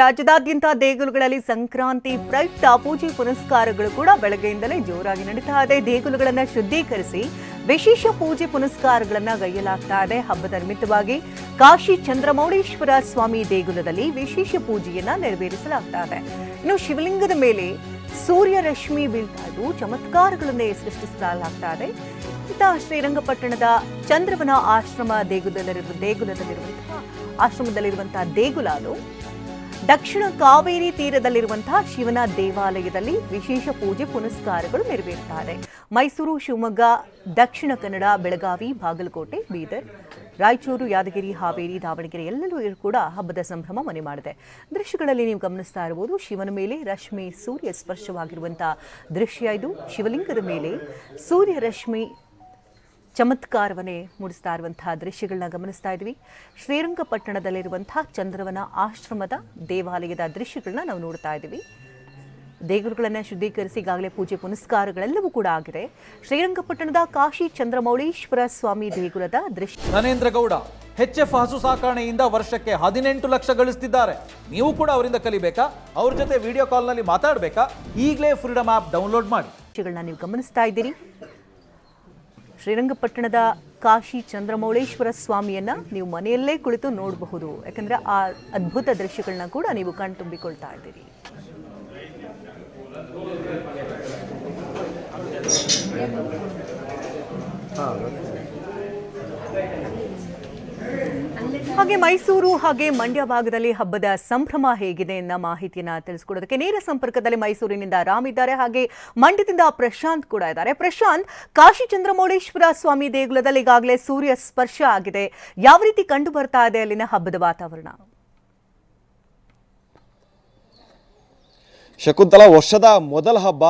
ರಾಜ್ಯದಾದ್ಯಂತ ದೇಗುಲಗಳಲ್ಲಿ ಸಂಕ್ರಾಂತಿ, ಪ್ರಯುಕ್ತ ಪೂಜೆ ಪುನಸ್ಕಾರಗಳು ಕೂಡ ಬೆಳಗ್ಗೆಯಿಂದಲೇ ಜೋರಾಗಿ ನಡೀತಾ ಇದೆ. ದೇಗುಲಗಳನ್ನು ಶುದ್ಧೀಕರಿಸಿ ವಿಶೇಷ ಪೂಜೆ ಪುನಸ್ಕಾರಗಳನ್ನು ಗೈಯಲಾಗ್ತಾ ಇದೆ. ಹಬ್ಬದ ನಿಮಿತ್ತವಾಗಿ ಕಾಶಿ ಚಂದ್ರಮೌಳೇಶ್ವರ ಸ್ವಾಮಿ ದೇಗುಲದಲ್ಲಿ ವಿಶೇಷ ಪೂಜೆಯನ್ನ ನೆರವೇರಿಸಲಾಗ್ತಾ ಇದೆ. ಇನ್ನು ಶಿವಲಿಂಗದ ಮೇಲೆ ಸೂರ್ಯ ರಶ್ಮಿ ಬೀಳ್ತಾ ಇದ್ದು ಚಮತ್ಕಾರಗಳನ್ನೇ ಸೃಷ್ಟಿಸಲಾಗ್ತಾ ಇದೆ. ಇಂತಹ ಶ್ರೀರಂಗಪಟ್ಟಣದ ಚಂದ್ರವನ ಆಶ್ರಮ ದೇಗುಲದಲ್ಲಿರುವ ದೇಗುಲದಲ್ಲಿರುವಂತಹ ಆಶ್ರಮದಲ್ಲಿರುವಂತಹ ದೇಗುಲ ಅದು. ದಕ್ಷಿಣ ಕಾವೇರಿ ತೀರದಲ್ಲಿರುವಂತಹ ಶಿವನ ದೇವಾಲಯದಲ್ಲಿ ವಿಶೇಷ ಪೂಜೆ ಪುನಸ್ಕಾರಗಳು ನೆರವೇರುತ್ತಾರೆ. ಮೈಸೂರು, ಶಿವಮೊಗ್ಗ, ದಕ್ಷಿಣ ಕನ್ನಡ, ಬೆಳಗಾವಿ, ಬಾಗಲಕೋಟೆ, ಬೀದರ್, ರಾಯಚೂರು, ಯಾದಗಿರಿ, ಹಾವೇರಿ, ದಾವಣಗೆರೆ ಎಲ್ಲರೂ ಕೂಡ ಹಬ್ಬದ ಸಂಭ್ರಮ ಮನೆ ಮಾಡಿದೆ. ದೃಶ್ಯಗಳಲ್ಲಿ ನೀವು ಗಮನಿಸ್ತಾ ಇರಬಹುದು, ಶಿವನ ಮೇಲೆ ರಶ್ಮಿ ಸೂರ್ಯ ಸ್ಪರ್ಶವಾಗಿರುವಂತಹ ದೃಶ್ಯ ಇದು. ಶಿವಲಿಂಗದ ಮೇಲೆ ಸೂರ್ಯ ರಶ್ಮಿ ಚಮತ್ಕಾರವನ್ನೇ ಮೂಡಿಸ್ತಾ ಇರುವಂತಹ ದೃಶ್ಯಗಳನ್ನ ಗಮನಿಸ್ತಾ ಇದ್ವಿ. ಶ್ರೀರಂಗಪಟ್ಟಣದಲ್ಲಿರುವಂತಹ ಚಂದ್ರವನ ಆಶ್ರಮದ ದೇವಾಲಯದ ದೃಶ್ಯಗಳನ್ನ ನಾವು ನೋಡ್ತಾ ಇದ್ದೀವಿ ದೇಗುಲಗಳನ್ನು ಶುದ್ಧೀಕರಿಸಿ ಈಗಾಗಲೇ ಪೂಜೆ ಪುನಸ್ಕಾರಗಳೆಲ್ಲವೂ ಕೂಡ ಆಗಿದೆ. ಶ್ರೀರಂಗಪಟ್ಟಣದ ಕಾಶಿ ಚಂದ್ರಮೌಳೀಶ್ವರ ಸ್ವಾಮಿ ದೇಗುಲದ ದೃಶ್ಯ ನರೇಂದ್ರ ಗೌಡ ಎಫ್ ಹಸು ಸಾಕಾಣೆಯಿಂದ ವರ್ಷಕ್ಕೆ ಹದಿನೆಂಟು ಲಕ್ಷ ಗಳಿಸ್ತಿದ್ದಾರೆ. ನೀವು ಕೂಡ ಅವರಿಂದ ಕಲಿಬೇಕಾ? ಅವ್ರ ಜೊತೆ ವಿಡಿಯೋ ಕಾಲ್ನಲ್ಲಿ ಮಾತಾಡಬೇಕಾ? ಈಗಲೇ ಫ್ರೀಡಮ್ ಆ್ಯಪ್ ಡೌನ್ಲೋಡ್ ಮಾಡಿ. ನೀವು ಗಮನಿಸ್ತಾ ಇದ್ದೀರಿ. ಶ್ರೀರಂಗಪಟ್ಟಣದ ಕಾಶಿ ಚಂದ್ರಮೌಳೇಶ್ವರ ಸ್ವಾಮಿಯನ್ನ ನೀವು ಮನೆಯಲ್ಲೇ ಕುಳಿತು ನೋಡಬಹುದು. ಯಾಕಂದ್ರೆ ಆ ಅದ್ಭುತ ದೃಶ್ಯಗಳನ್ನ ಕೂಡ ನೀವು ಕಣ್ತುಂಬಿಕೊಳ್ತಾ ಇದ್ದೀರಿ. ಹಾಗೆ ಮೈಸೂರು ಹಾಗೆ ಮಂಡ್ಯ ಭಾಗದಲ್ಲಿ ಹಬ್ಬದ ಸಂಭ್ರಮ ಹೇಗಿದೆ ಎನ್ನ ಮಾಹಿತಿಯನ್ನ ತಿಳಿಸ್ಕೊಡೋದಕ್ಕೆ ನೇರ ಸಂಪರ್ಕದಲ್ಲಿ ಮೈಸೂರಿನಿಂದ ರಾಮ್ ಇದ್ದಾರೆ. ಹಾಗೆ ಮಂಡ್ಯದಿಂದ ಪ್ರಶಾಂತ್ ಕೂಡ ಇದ್ದಾರೆ. ಪ್ರಶಾಂತ್, ಕಾಶಿ ಚಂದ್ರಮೌಳೇಶ್ವರ ಸ್ವಾಮಿ ದೇಗುಲದಲ್ಲಿ ಈಗಾಗಲೇ ಸೂರ್ಯ ಸ್ಪರ್ಶ ಆಗಿದೆ. ಯಾವ ರೀತಿ ಕಂಡು ಬರ್ತಾ ಇದೆ ಅಲ್ಲಿನ ಹಬ್ಬದ ವಾತಾವರಣ? ಶಕುಂತಲಾ, ವರ್ಷದ ಮೊದಲ ಹಬ್ಬ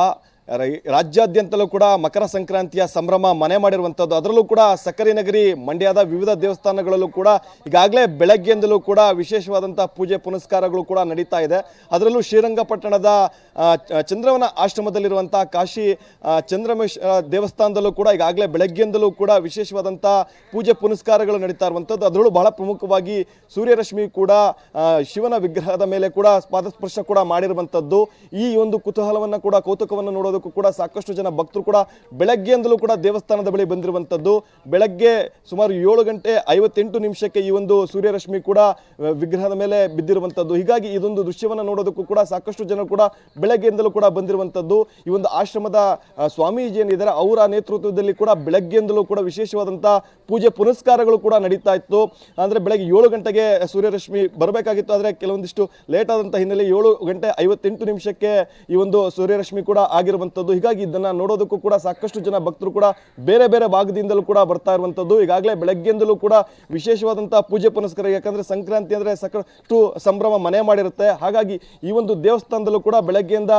ರಾಜ್ಯಾದ್ಯಂತಲೂ ಕೂಡ ಮಕರ ಸಂಕ್ರಾಂತಿಯ ಸಂಭ್ರಮ ಮನೆ ಮಾಡಿರುವಂಥದ್ದು ಅದರಲ್ಲೂ ಕೂಡ ಸಕ್ಕರೆ ನಗರಿ ಮಂಡ್ಯದ ವಿವಿಧ ದೇವಸ್ಥಾನಗಳಲ್ಲೂ ಕೂಡ ಈಗಾಗಲೇ ಬೆಳಗ್ಗೆಯಿಂದಲೂ ಕೂಡ ವಿಶೇಷವಾದಂಥ ಪೂಜೆ ಪುನಸ್ಕಾರಗಳು ಕೂಡ ನಡೀತಾ ಇದೆ. ಅದರಲ್ಲೂ ಶ್ರೀರಂಗಪಟ್ಟಣದ ಚಂದ್ರವನ ಆಶ್ರಮದಲ್ಲಿರುವಂಥ ಕಾಶಿ ಚಂದ್ರಮೇಶ್ ದೇವಸ್ಥಾನದಲ್ಲೂ ಕೂಡ ಈಗಾಗಲೇ ಬೆಳಗ್ಗೆಯಿಂದಲೂ ಕೂಡ ವಿಶೇಷವಾದಂಥ ಪೂಜೆ ಪುನಸ್ಕಾರಗಳು ನಡೀತಾ ಇರುವಂಥದ್ದು ಅದರಲ್ಲೂ ಬಹಳ ಪ್ರಮುಖವಾಗಿ ಸೂರ್ಯರಶ್ಮಿ ಕೂಡ ಶಿವನ ವಿಗ್ರಹದ ಮೇಲೆ ಕೂಡ ಪಾದಸ್ಪರ್ಶ ಕೂಡ ಮಾಡಿರುವಂಥದ್ದು ಈ ಒಂದು ಕುತೂಹಲವನ್ನು ಕೂಡ ಕೌತುಕವನ್ನು ನೋಡೋದಕ್ಕೂ ಕೂಡ, ಸಾಕಷ್ಟು ಜನ ಭಕ್ತರು ಕೂಡ ಬೆಳಗ್ಗೆಯಿಂದಲೂ ಕೂಡ ದೇವಸ್ಥಾನದ ಬಳಿ ಬಂದಿರುವಂಥದ್ದು. ಬೆಳಗ್ಗೆ ಸುಮಾರು ಏಳು ಗಂಟೆ ಐವತ್ತೆಂಟು ನಿಮಿಷಕ್ಕೆ ಈ ಒಂದು ಸೂರ್ಯರಶ್ಮಿ ಕೂಡ ವಿಗ್ರಹದ ಮೇಲೆ ಬಿದ್ದಿರುವಂಥದ್ದು. ಹೀಗಾಗಿ ಇದೊಂದು ದೃಶ್ಯವನ್ನು ನೋಡೋದಕ್ಕೂ ಕೂಡ ಸಾಕಷ್ಟು ಜನ ಕೂಡ ಬೆಳಗ್ಗೆಯಿಂದಲೂ ಕೂಡ ಬಂದಿರುವಂಥದ್ದು. ಈ ಒಂದು ಆಶ್ರಮದ ಸ್ವಾಮೀಜಿ ಏನಿದ್ದಾರೆ, ಅವರ ನೇತೃತ್ವದಲ್ಲಿ ಕೂಡ ಬೆಳಗ್ಗೆಯಿಂದಲೂ ಕೂಡ ವಿಶೇಷವಾದಂಥ ಪೂಜೆ ಪುನಸ್ಕಾರಗಳು ಕೂಡ ನಡೀತಾ ಇತ್ತು. ಅಂದರೆ ಬೆಳಗ್ಗೆ ಏಳು ಗಂಟೆಗೆ ಸೂರ್ಯರಶ್ಮಿ ಬರಬೇಕಾಗಿತ್ತು. ಆದರೆ ಕೆಲವೊಂದಿಷ್ಟು ಲೇಟ್ ಆದಂಥ ಹಿನ್ನೆಲೆ ಏಳು ಗಂಟೆ ಐವತ್ತೆಂಟು ನಿಮಿಷಕ್ಕೆ ಈ ಒಂದು ಸೂರ್ಯರಶ್ಮಿ ಕೂಡ ಆಗಿರುವಂಥದ್ದು ಹೀಗಾಗಿ ಇದನ್ನು ನೋಡೋದಕ್ಕೂ ಕೂಡ ಸಾಕಷ್ಟು ಜನ ಭಕ್ತರು ಕೂಡ ಬೇರೆ ಬೇರೆ ಭಾಗದಿಂದಲೂ ಕೂಡ ಬರ್ತಾ ಇರುವಂಥದ್ದು ಈಗಾಗಲೇ ಬೆಳಗ್ಗೆಯಿಂದಲೂ ಕೂಡ ವಿಶೇಷವಾದಂಥ ಪೂಜೆ ಪುನಸ್ಕಾರ, ಯಾಕಂದರೆ ಸಂಕ್ರಾಂತಿ ಅಂದರೆ ಸಾಕಷ್ಟು ಸಂಭ್ರಮ ಮನೆ ಮಾಡಿರುತ್ತೆ. ಹಾಗಾಗಿ ಈ ಒಂದು ದೇವಸ್ಥಾನದಲ್ಲೂ ಕೂಡ ಬೆಳಗ್ಗೆಯಿಂದ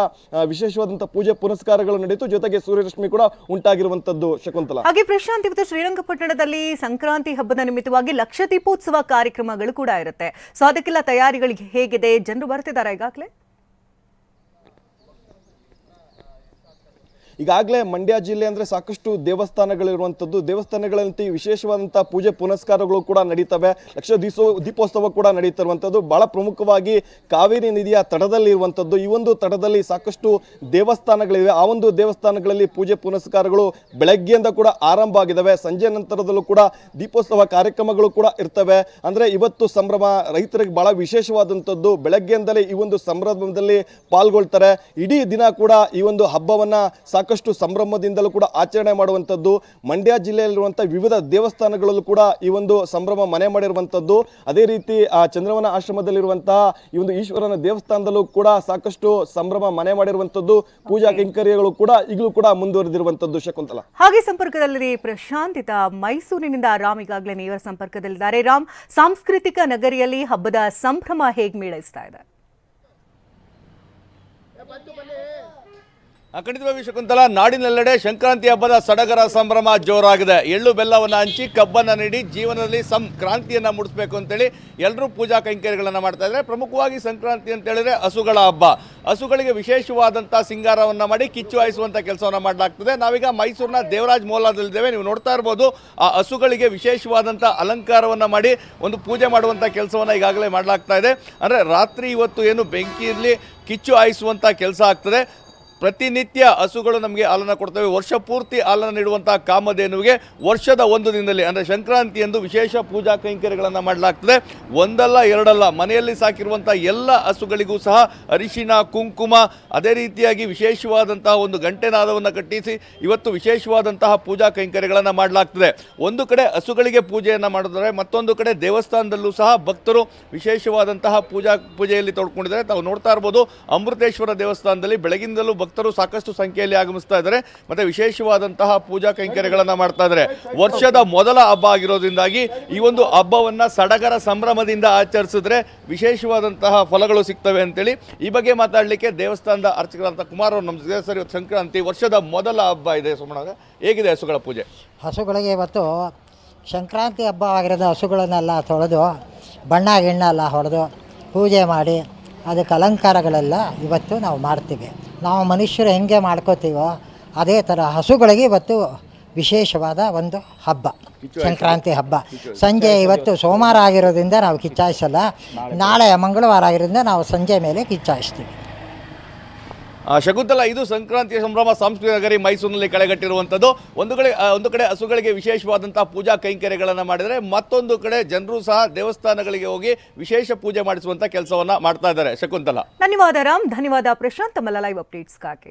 ವಿಶೇಷವಾದಂಥ ಪೂಜೆ ಪುನಸ್ಕಾರಗಳು ನಡೆಯಿತು ಜೊತೆಗೆ ಸೂರ್ಯರಶ್ಮಿ ಕೂಡ ಉಂಟಾಗಿರುವಂಥದ್ದು ಶಕುಂತಲ. ಹಾಗೆ ಪ್ರಶಾಂತ್ ಇವತ್ತು ಶ್ರೀರಂಗಪಟ್ಟಣದಲ್ಲಿ ಸಂಕ್ರಾಂತಿ ಹಬ್ಬದ ನಿಮಿತ್ತವಾಗಿ ಲಕ್ಷ ದೀಪೋತ್ಸವ ಕಾರ್ಯಕ್ರಮಗಳು ಕೂಡ ಇರುತ್ತೆ. ಸೊ ಅದಕ್ಕೆಲ್ಲ ತಯಾರಿಗಳಿಗೆ ಹೇಗಿದೆ? ಜನರು ಬರ್ತಿದ್ದಾರೆ ಈಗಾಗಲೇ? ಈಗಾಗಲೇ ಮಂಡ್ಯ ಜಿಲ್ಲೆ ಅಂದರೆ ಸಾಕಷ್ಟು ದೇವಸ್ಥಾನಗಳಿರುವಂಥದ್ದು ದೇವಸ್ಥಾನಗಳಂತೆ ವಿಶೇಷವಾದಂಥ ಪೂಜೆ ಪುನಸ್ಕಾರಗಳು ಕೂಡ ನಡೀತವೆ. ಲಕ್ಷ ದೀಸೋ ದೀಪೋತ್ಸವ ಕೂಡ ನಡೀತಿರುವಂಥದ್ದು ಬಹಳ ಪ್ರಮುಖವಾಗಿ ಕಾವೇರಿ ನದಿಯ ತಡದಲ್ಲಿ ಇರುವಂಥದ್ದು ಈ ಒಂದು ತಡದಲ್ಲಿ ಸಾಕಷ್ಟು ದೇವಸ್ಥಾನಗಳಿವೆ. ಆ ಒಂದು ದೇವಸ್ಥಾನಗಳಲ್ಲಿ ಪೂಜೆ ಪುನಸ್ಕಾರಗಳು ಬೆಳಗ್ಗೆಯಿಂದ ಕೂಡ ಆರಂಭ ಆಗಿದ್ದಾವೆ ಸಂಜೆ ನಂತರದಲ್ಲೂ ಕೂಡ ದೀಪೋತ್ಸವ ಕಾರ್ಯಕ್ರಮಗಳು ಕೂಡ ಇರ್ತವೆ. ಅಂದರೆ ಇವತ್ತು ಸಂಭ್ರಮ ರೈತರಿಗೆ ಬಹಳ ವಿಶೇಷವಾದಂಥದ್ದು ಬೆಳಗ್ಗೆಯಿಂದಲೇ ಈ ಒಂದು ಸಂಭ್ರಮದಲ್ಲಿ ಪಾಲ್ಗೊಳ್ತಾರೆ. ಇಡೀ ದಿನ ಕೂಡ ಈ ಒಂದು ಹಬ್ಬವನ್ನು ಸಾಕಷ್ಟು ಸಂಭ್ರಮದಿಂದಲೂ ಕೂಡ ಆಚರಣೆ ಮಾಡುವಂಥದ್ದು. ಮಂಡ್ಯ ಜಿಲ್ಲೆಯಲ್ಲಿರುವಂಥ ವಿವಿಧ ದೇವಸ್ಥಾನಗಳಲ್ಲೂ ಕೂಡ ಈ ಒಂದು ಸಂಭ್ರಮ ಮನೆ ಮಾಡಿರುವಂಥದ್ದು. ಅದೇ ರೀತಿ ಆ ಚಂದ್ರವನ ಆಶ್ರಮದಲ್ಲಿರುವಂತಹ ಈ ಒಂದು ಈಶ್ವರನ ದೇವಸ್ಥಾನದಲ್ಲೂ ಕೂಡ ಸಾಕಷ್ಟು ಸಂಭ್ರಮ ಮನೆ ಮಾಡಿರುವಂಥದ್ದು. ಪೂಜಾ ಕೈಂಕರ್ಯಗಳು ಕೂಡ ಈಗಲೂ ಕೂಡ ಮುಂದುವರೆದಿರುವಂಥದ್ದು ಶಕುಂತಲ. ಹಾಗೆ ಸಂಪರ್ಕದಲ್ಲಿ ಪ್ರಶಾಂತಿತ ಮೈಸೂರಿನಿಂದ ರಾಮ್ ಈಗಾಗಲೇ ಸಂಪರ್ಕದಲ್ಲಿ ಸಂಪರ್ಕದಲ್ಲಿದ್ದಾರೆ. ರಾಮ್ ಸಾಂಸ್ಕೃತಿಕ ನಗರಿಯಲ್ಲಿ ಹಬ್ಬದ ಸಂಭ್ರಮ ಹೇಗೆ ಮೇಳೈಸ್ತಾ ಇದೆ? ಆ, ಖಂಡಿತವಾಗಿ ಶಕುಂತಲ ನಾಡಿನೆಲ್ಲೆಡೆ ಸಂಕ್ರಾಂತಿ ಹಬ್ಬದ ಸಡಗರ ಸಂಭ್ರಮ ಜೋರಾಗಿದೆ. ಎಳ್ಳು ಬೆಲ್ಲವನ್ನು ಹಂಚಿ ಕಬ್ಬನ್ನು ನೀಡಿ ಜೀವನದಲ್ಲಿ ಸಂಕ್ರಾಂತಿಯನ್ನು ಮುಡಿಸ್ಬೇಕು ಅಂತೇಳಿ ಎಲ್ಲರೂ ಪೂಜಾ ಕೈಂಕರ್ಯಗಳನ್ನು ಮಾಡ್ತಾ ಇದ್ದಾರೆ. ಪ್ರಮುಖವಾಗಿ ಸಂಕ್ರಾಂತಿ ಅಂತ ಹೇಳಿದ್ರೆ ಹಸುಗಳ ಹಬ್ಬ. ಹಸುಗಳಿಗೆ ವಿಶೇಷವಾದಂಥ ಸಿಂಗಾರವನ್ನು ಮಾಡಿ ಕಿಚ್ಚು ಹಾಯಿಸುವಂಥ ಕೆಲಸವನ್ನು ಮಾಡಲಾಗ್ತದೆ. ನಾವೀಗ ಮೈಸೂರಿನ ದೇವರಾಜ್ ಮೋಲಾದಲ್ಲಿದ್ದೇವೆ ನೀವು ನೋಡ್ತಾ ಇರ್ಬೋದು. ಆ ಹಸುಗಳಿಗೆ ವಿಶೇಷವಾದಂಥ ಅಲಂಕಾರವನ್ನು ಮಾಡಿ ಒಂದು ಪೂಜೆ ಮಾಡುವಂಥ ಕೆಲಸವನ್ನು ಈಗಾಗಲೇ ಮಾಡಲಾಗ್ತಾ ಇದೆ. ಅಂದರೆ ರಾತ್ರಿ ಇವತ್ತು ಏನು ಬೆಂಕಿಯಲ್ಲಿ ಕಿಚ್ಚು ಹಾಯಿಸುವಂಥ ಕೆಲಸ ಆಗ್ತದೆ. ಪ್ರತಿನಿತ್ಯ ಹಸುಗಳು ನಮಗೆ ಹಾಲನ್ನು ಕೊಡ್ತವೆ. ವರ್ಷ ಪೂರ್ತಿ ಹಾಲನ್ನು ನೀಡುವಂತಹ ಕಾಮಧೇನುವಿಗೆ ವರ್ಷದ ಒಂದು ದಿನದಲ್ಲಿ, ಅಂದರೆ ಸಂಕ್ರಾಂತಿಯಂದು ವಿಶೇಷ ಪೂಜಾ ಕೈಂಕರ್ಯಗಳನ್ನು ಮಾಡಲಾಗ್ತದೆ. ಒಂದಲ್ಲ, ಎರಡಲ್ಲ, ಮನೆಯಲ್ಲಿ ಸಾಕಿರುವಂಥ ಎಲ್ಲ ಹಸುಗಳಿಗೂ ಸಹ ಅರಿಶಿನ ಕುಂಕುಮ, ಅದೇ ರೀತಿಯಾಗಿ ವಿಶೇಷವಾದಂತಹ ಒಂದು ಗಂಟೆನಾದವನ್ನು ಕಟ್ಟಿಸಿ ಇವತ್ತು ವಿಶೇಷವಾದಂತಹ ಪೂಜಾ ಕೈಂಕರ್ಯಗಳನ್ನು ಮಾಡಲಾಗ್ತದೆ. ಒಂದು ಕಡೆ ಹಸುಗಳಿಗೆ ಪೂಜೆಯನ್ನು ಮಾಡಿದರೆ, ಮತ್ತೊಂದು ಕಡೆ ದೇವಸ್ಥಾನದಲ್ಲೂ ಸಹ ಭಕ್ತರು ವಿಶೇಷವಾದಂತಹ ಪೂಜಾ, ಪೂಜೆಯಲ್ಲಿ ತೊಡ್ಕೊಂಡಿದ್ದಾರೆ. ತಾವು ನೋಡ್ತಾ ಇರ್ಬೋದು, ಅಮೃತೇಶ್ವರ ದೇವಸ್ಥಾನದಲ್ಲಿ ಬೆಳಗಿಂದಲೂ ಭಕ್ತರು ಸಾಕಷ್ಟು ಸಂಖ್ಯೆಯಲ್ಲಿ ಆಗಮಿಸ್ತಾ ಇದ್ದಾರೆ. ಮತ್ತೆ ವಿಶೇಷವಾದಂತಹ ಪೂಜಾ ಕೈಂಕರ್ಯಗಳನ್ನು ಮಾಡ್ತಾ ಇದ್ದಾರೆ. ವರ್ಷದ ಮೊದಲ ಹಬ್ಬ ಆಗಿರೋದ್ರಿಂದಾಗಿ ಈ ಒಂದು ಹಬ್ಬವನ್ನ ಸಡಗರ ಸಂಭ್ರಮದಿಂದ ಆಚರಿಸಿದ್ರೆ ವಿಶೇಷವಾದಂತಹ ಫಲಗಳು ಸಿಗ್ತವೆ ಅಂತೇಳಿ ಈ ಬಗ್ಗೆ ಮಾತಾಡಲಿಕ್ಕೆ ದೇವಸ್ಥಾನದ ಅರ್ಚಕರಂತ ಕುಮಾರ್ ಅವರು ನಮ್ಮ ಸರ್, ಇವತ್ತು ಸಂಕ್ರಾಂತಿ ವರ್ಷದ ಮೊದಲ ಹಬ್ಬ ಇದೆ ಸುಮ್ಮನಾಗ ಹೇಗಿದೆ ಹಸುಗಳ ಪೂಜೆ? ಹಸುಗಳಿಗೆ ಇವತ್ತು ಸಂಕ್ರಾಂತಿ ಹಬ್ಬ ಆಗಿರೋದು ಹಸುಗಳನ್ನೆಲ್ಲ ತೊಳೆದು, ಬಣ್ಣ ಗಿಣ್ಣ ಎಲ್ಲ ಹೊಡೆದು ಪೂಜೆ ಮಾಡಿ, ಅದಕ್ಕೆ ಅಲಂಕಾರಗಳೆಲ್ಲ ಇವತ್ತು ನಾವು ಮಾಡ್ತೀವಿ. ನಾವು ಮನುಷ್ಯರು ಹೆಂಗೆ ಮಾಡ್ಕೋತೀವೋ ಅದೇ ಥರ ಹಸುಗಳಿಗೆ ಇವತ್ತು ವಿಶೇಷವಾದ ಒಂದು ಹಬ್ಬ ಸಂಕ್ರಾಂತಿ ಹಬ್ಬ. ಸಂಜೆ ಇವತ್ತು ಸೋಮವಾರ ಆಗಿರೋದ್ರಿಂದ ನಾವು ಕಿಚ್ಚಾಯಿಸಲ್ಲ ನಾಳೆ. ಮಂಗಳವಾರ ಆಗಿರೋದ್ರಿಂದ ನಾವು ಸಂಜೆ ಮೇಲೆ ಕಿಚ್ಚಾಯಿಸ್ತೀವಿ ಶಕುಂತಲ, ಇದು ಸಂಕ್ರಾಂತಿಯ ಸಂಭ್ರಮ, ಸಾಂಸ್ಕೃತಿಕ ನಗರಿ ಮೈಸೂರಿನಲ್ಲಿ ಕಳೆಗಟ್ಟಿರುವಂಥದ್ದು. ಒಂದು ಕಡೆ ಒಂದು ಕಡೆ ಹಸುಗಳಿಗೆ ವಿಶೇಷವಾದಂಥ ಪೂಜಾ ಕೈಂಕರ್ಯಗಳನ್ನು ಮಾಡಿದರೆ, ಮತ್ತೊಂದು ಕಡೆ ಜನರು ಸಹ ದೇವಸ್ಥಾನಗಳಿಗೆ ಹೋಗಿ ವಿಶೇಷ ಪೂಜೆ ಮಾಡಿಸುವಂಥ ಕೆಲಸವನ್ನ ಮಾಡ್ತಾ ಇದ್ದಾರೆ ಶಕುಂತಲ. ಧನ್ಯವಾದ ರಾಮ್, ಧನ್ಯವಾದ ಪ್ರಶಾಂತ್ ಮಲ್ಲ ಲೈವ್ ಅಪ್ಡೇಟ್ಸ್ಗಾಗಿ.